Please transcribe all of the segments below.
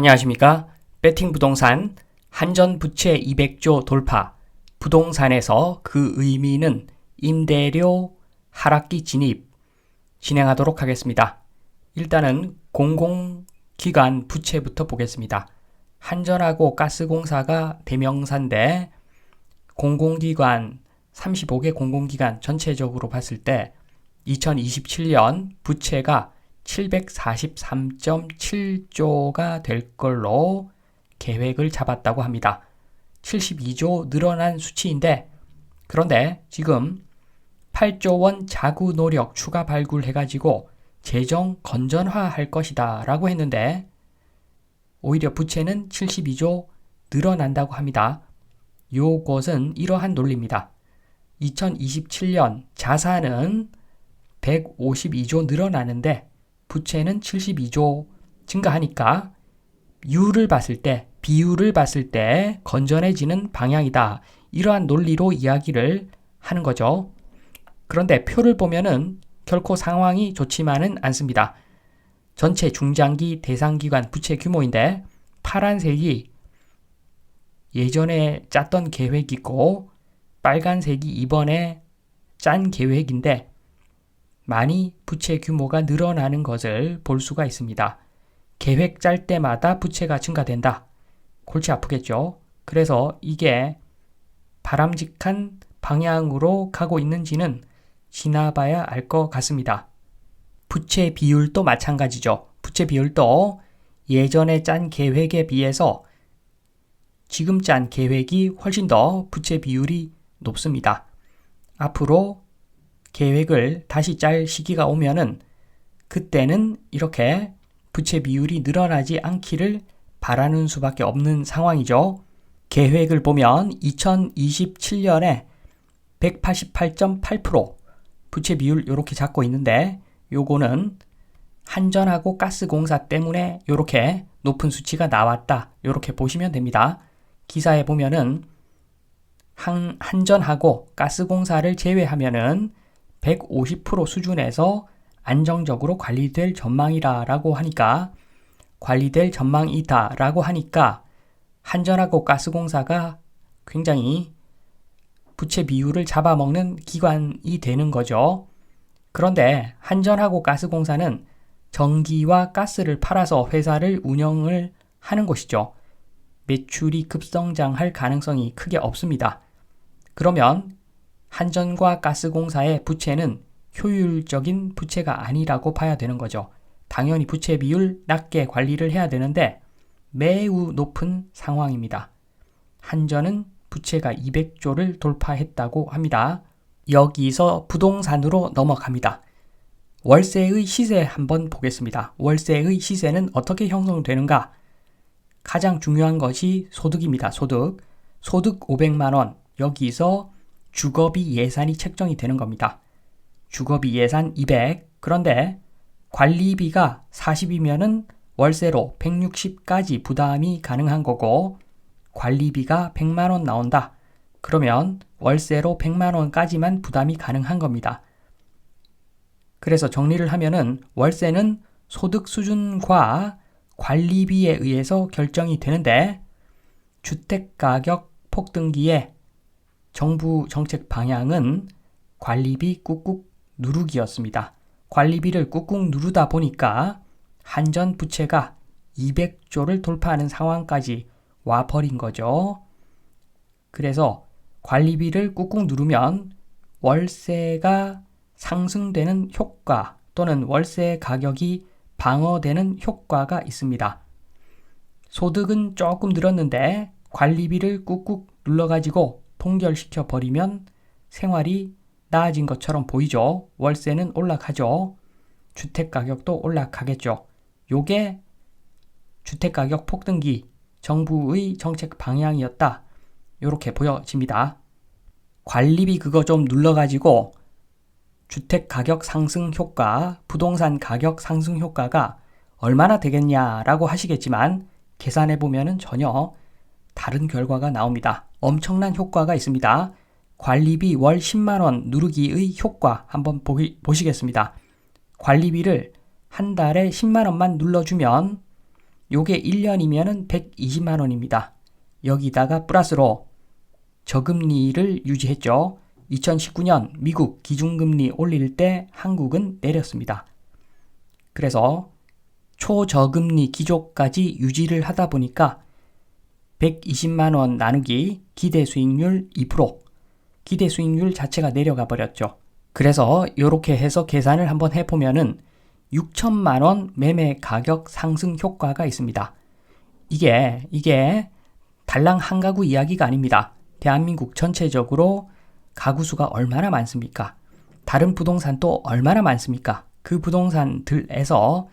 안녕하십니까. 배팅 부동산 한전 부채 200조 돌파. 부동산에서 그 의미는 임대료 하락기 진입 진행하도록 하겠습니다. 일단은 공공기관 부채부터 보겠습니다. 한전하고 가스공사가 대명사인데 공공기관 35개 공공기관 전체적으로 봤을 때 2027년 부채가 743.7조가 될 걸로 계획을 잡았다고 합니다. 72조 늘어난 수치인데 그런데 지금 8조 원 자구 노력 추가 발굴해가지고 재정 건전화할 것이다 라고 했는데 오히려 부채는 72조 늘어난다고 합니다. 요것은 이러한 논리입니다. 2027년 자산은 152조 늘어나는데 부채는 72조 증가하니까 율을 봤을 때 비율을 봤을 때 건전해지는 방향이다. 이러한 논리로 이야기를 하는 거죠. 그런데 표를 보면은 결코 상황이 좋지만은 않습니다. 전체 중장기 대상기관 부채 규모인데 파란색이 예전에 짰던 계획이고 빨간색이 이번에 짠 계획인데 많이 부채 규모가 늘어나는 것을 볼 수가 있습니다. 계획 짤 때마다 부채가 증가된다. 골치 아프겠죠? 그래서 이게 바람직한 방향으로 가고 있는지는 지나봐야 알 것 같습니다. 부채 비율도 마찬가지죠. 부채 비율도 예전에 짠 계획에 비해서 지금 짠 계획이 훨씬 더 부채 비율이 높습니다. 앞으로 계획을 다시 짤 시기가 오면은 그때는 이렇게 부채 비율이 늘어나지 않기를 바라는 수밖에 없는 상황이죠. 계획을 보면 2027년에 188.8% 부채 비율 이렇게 잡고 있는데 요거는 한전하고 가스공사 때문에 이렇게 높은 수치가 나왔다. 이렇게 보시면 됩니다. 기사에 보면은 한, 한전하고 가스공사를 제외하면은 150% 수준에서 안정적으로 관리될 전망이라라고 하니까 관리될 전망이다라고 하니까 한전하고 가스공사가 굉장히 부채 비율을 잡아먹는 기관이 되는 거죠. 그런데 한전하고 가스공사는 전기와 가스를 팔아서 회사를 운영을 하는 곳이죠. 매출이 급성장할 가능성이 크게 없습니다. 그러면 한전과 가스공사의 부채는 효율적인 부채가 아니라고 봐야 되는 거죠. 당연히 부채 비율 낮게 관리를 해야 되는데 매우 높은 상황입니다. 한전은 부채가 200조를 돌파했다고 합니다. 여기서 부동산으로 넘어갑니다. 월세의 시세 한번 보겠습니다. 월세의 시세는 어떻게 형성되는가? 가장 중요한 것이 소득입니다. 소득. 소득 500만 원. 여기서 주거비 예산이 책정이 되는 겁니다. 주거비 예산 200. 그런데 관리비가 40이면은 월세로 160까지 부담이 가능한 거고 관리비가 100만 원 나온다. 그러면 월세로 100만 원까지만 부담이 가능한 겁니다. 그래서 정리를 하면은 월세는 소득 수준과 관리비에 의해서 결정이 되는데 주택 가격 폭등기에 정부 정책 방향은 관리비 꾹꾹 누르기였습니다. 관리비를 꾹꾹 누르다 보니까 한전 부채가 200조를 돌파하는 상황까지 와버린 거죠. 그래서 관리비를 꾹꾹 누르면 월세가 상승되는 효과 또는 월세 가격이 방어되는 효과가 있습니다. 소득은 조금 늘었는데 관리비를 꾹꾹 눌러가지고 동결시켜 버리면 생활이 나아진 것처럼 보이죠. 월세는 올라가죠. 주택 가격도 올라가겠죠. 요게 주택 가격 폭등기 정부의 정책 방향이었다. 이렇게 보여집니다. 관리비 그거 좀 눌러가지고 주택 가격 상승 효과, 부동산 가격 상승 효과가 얼마나 되겠냐라고 하시겠지만 계산해 보면은 전혀 다른 결과가 나옵니다. 엄청난 효과가 있습니다. 관리비 월 10만원 누르기의 효과 한번 보기, 보시겠습니다. 관리비를 한 달에 10만원만 눌러주면 요게 1년이면은 120만 원입니다. 여기다가 플러스로 저금리를 유지했죠. 2019년 미국 기준금리 올릴 때 한국은 내렸습니다. 그래서 초저금리 기조까지 유지를 하다 보니까 120만 원 나누기 기대 수익률 2% 기대 수익률 자체가 내려가 버렸죠. 그래서 이렇게 해서 계산을 한번 해보면은 6천만 원 매매 가격 상승 효과가 있습니다. 이게 이게 달랑 한 가구 이야기가 아닙니다. 대한민국 전체적으로 가구 수가 얼마나 많습니까? 다른 부동산도 얼마나 많습니까? 그 부동산들에서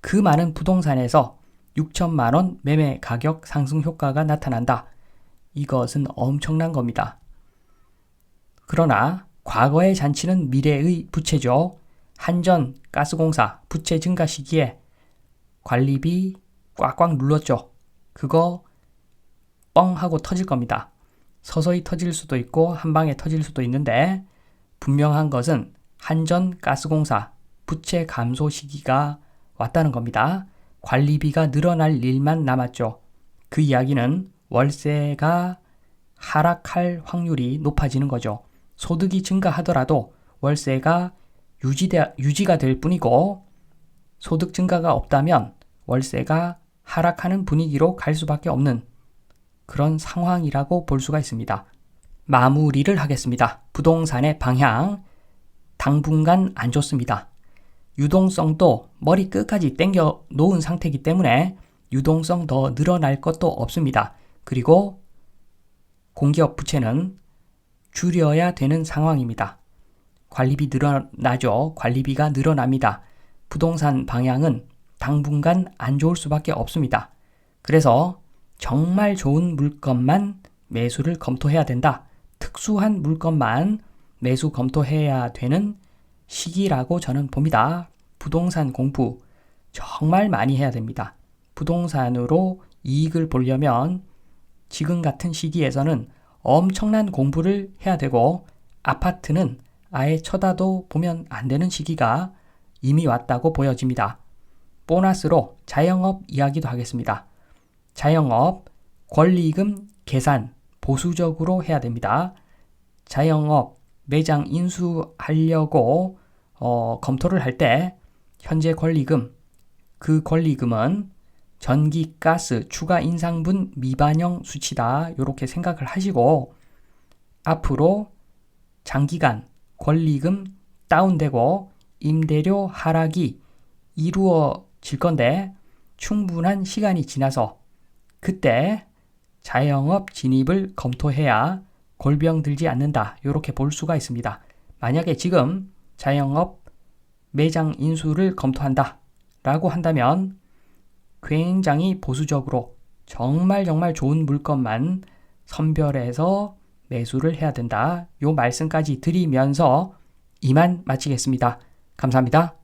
그 많은 부동산에서 6천만 원 매매 가격 상승 효과가 나타난다. 이것은 엄청난 겁니다. 그러나 과거의 잔치는 미래의 부채죠. 한전 가스공사 부채 증가 시기에 관리비 꽉꽉 눌렀죠. 그거 뻥 하고 터질 겁니다. 서서히 터질 수도 있고 한 방에 터질 수도 있는데 분명한 것은 한전 가스공사 부채 감소 시기가 왔다는 겁니다. 관리비가 늘어날 일만 남았죠. 그 이야기는 월세가 하락할 확률이 높아지는 거죠. 소득이 증가하더라도 월세가 유지되, 유지가 될 뿐이고 소득 증가가 없다면 월세가 하락하는 분위기로 갈 수밖에 없는 그런 상황이라고 볼 수가 있습니다. 마무리를 하겠습니다. 부동산의 방향 당분간 안 좋습니다. 유동성도 머리 끝까지 땡겨 놓은 상태이기 때문에 유동성 더 늘어날 것도 없습니다. 그리고 공기업 부채는 줄여야 되는 상황입니다. 관리비 늘어나죠. 관리비가 늘어납니다. 부동산 방향은 당분간 안 좋을 수밖에 없습니다. 그래서 정말 좋은 물건만 매수를 검토해야 된다. 특수한 물건만 매수 검토해야 되는 시기라고 저는 봅니다. 부동산 공부 정말 많이 해야 됩니다. 부동산으로 이익을 보려면 지금 같은 시기에서는 엄청난 공부를 해야 되고 아파트는 아예 쳐다도 보면 안 되는 시기가 이미 왔다고 보여집니다. 보너스로 자영업 이야기도 하겠습니다. 자영업 권리금 계산 보수적으로 해야 됩니다. 자영업 매장 인수하려고 어, 검토를 할 때 현재 권리금 그 권리금은 전기, 가스, 추가 인상분 미반영 수치다. 이렇게 생각을 하시고 앞으로 장기간 권리금 다운되고 임대료 하락이 이루어질 건데 충분한 시간이 지나서 그때 자영업 진입을 검토해야 골병 들지 않는다. 이렇게 볼 수가 있습니다. 만약에 지금 자영업 매장 인수를 검토한다. 라고 한다면 굉장히 보수적으로 정말 정말 좋은 물건만 선별해서 매수를 해야 된다. 요 말씀까지 드리면서 이만 마치겠습니다. 감사합니다.